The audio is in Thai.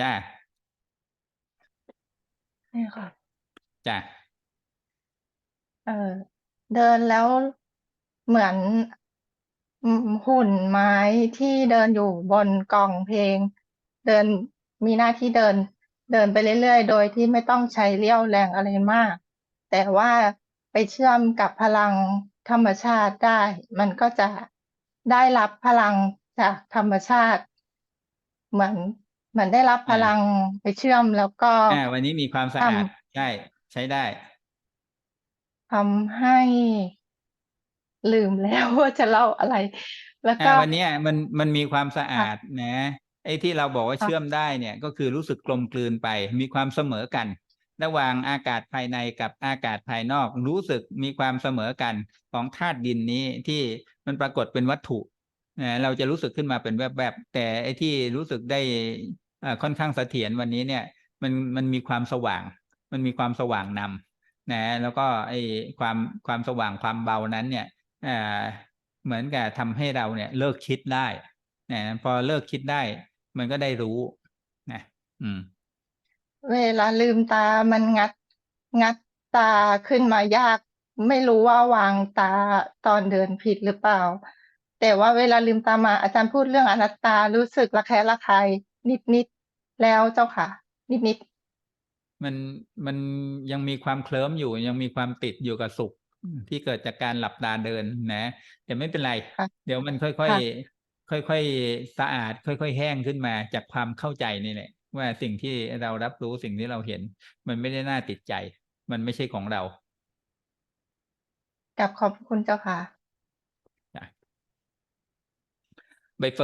จ้านี่ค่ะ จ้าเออเดินแล้วเหมือนอืมหุ่นไม้ที่เดินอยู่บนกล่องเพลง เดินมีหน้าที่เดิน เดินไปเรื่อยๆ โดยที่ไม่ต้องใช้เรี่ยวแรงอะไรมาก แต่ว่าไปเชื่อมกับพลังธรรมชาติได้ มันก็จะได้รับพลังจากธรรมชาติ เหมือน เหมือนได้รับพลังไปเชื่อมแล้วก็อ่าวันนี้มีความสะอาดใช่ใช้ได้ทำให้ลืมแล้วว่าจะเล่าอะไร แล้วก็อ่าวันเนี้ยมันมันมีความสะอาดนะ ไอ้ที่เราบอกว่าค่ะเชื่อมได้เนี่ยก็คือรู้สึกกลมกลืนไป มีความเสมอกัน ระหว่างอากาศภายในกับอากาศภายนอก รู้สึกมีความเสมอกันของธาตุดินนี้ที่มันปรากฏเป็นวัตถุนะเราจะรู้สึกขึ้นมาเป็นแวบๆแต่ไอ้ที่รู้สึกได้อ่า ค่อนข้างเสถียรวันนี้เนี่ยมันมันมีความสว่าง มันมีความสว่างนำนะแล้วก็ไอความความสว่างความเบานั้นเนี่ยอ่าเหมือนกับทำให้เราเนี่ยเลิกคิดได้นะพอเลิกคิดได้ มันก็ได้รู้นะอืม เวลาลืมตามันงัดงัดตาขึ้นมายาก ไม่รู้ว่าวางตาตอนเดินผิดหรือเปล่า แต่ว่าเวลาลืมตามาอาจารย์พูดเรื่องอนัตตารู้สึกระแคะระคายนิดๆ แล้วเจ้าค่ะนิดมันมันยังมีความเคลิ้มอยู่ ยังมีความติดอยู่กับสุขที่เกิดจากการหลับตาเดินนะแต่ไม่เป็นไรค่ะเดี๋ยวมันค่อยค่ะๆค่อยๆสะอาด ค่อย ๆ แห้งขึ้นมาจากความเข้าใจนี่แหละว่าสิ่งที่เรารับรู้สิ่งที่เราเห็น มันไม่ได้น่าติดใจ มันไม่ใช่ของเราๆกับขอบคุณเจ้าค่ะใบเฟิร์น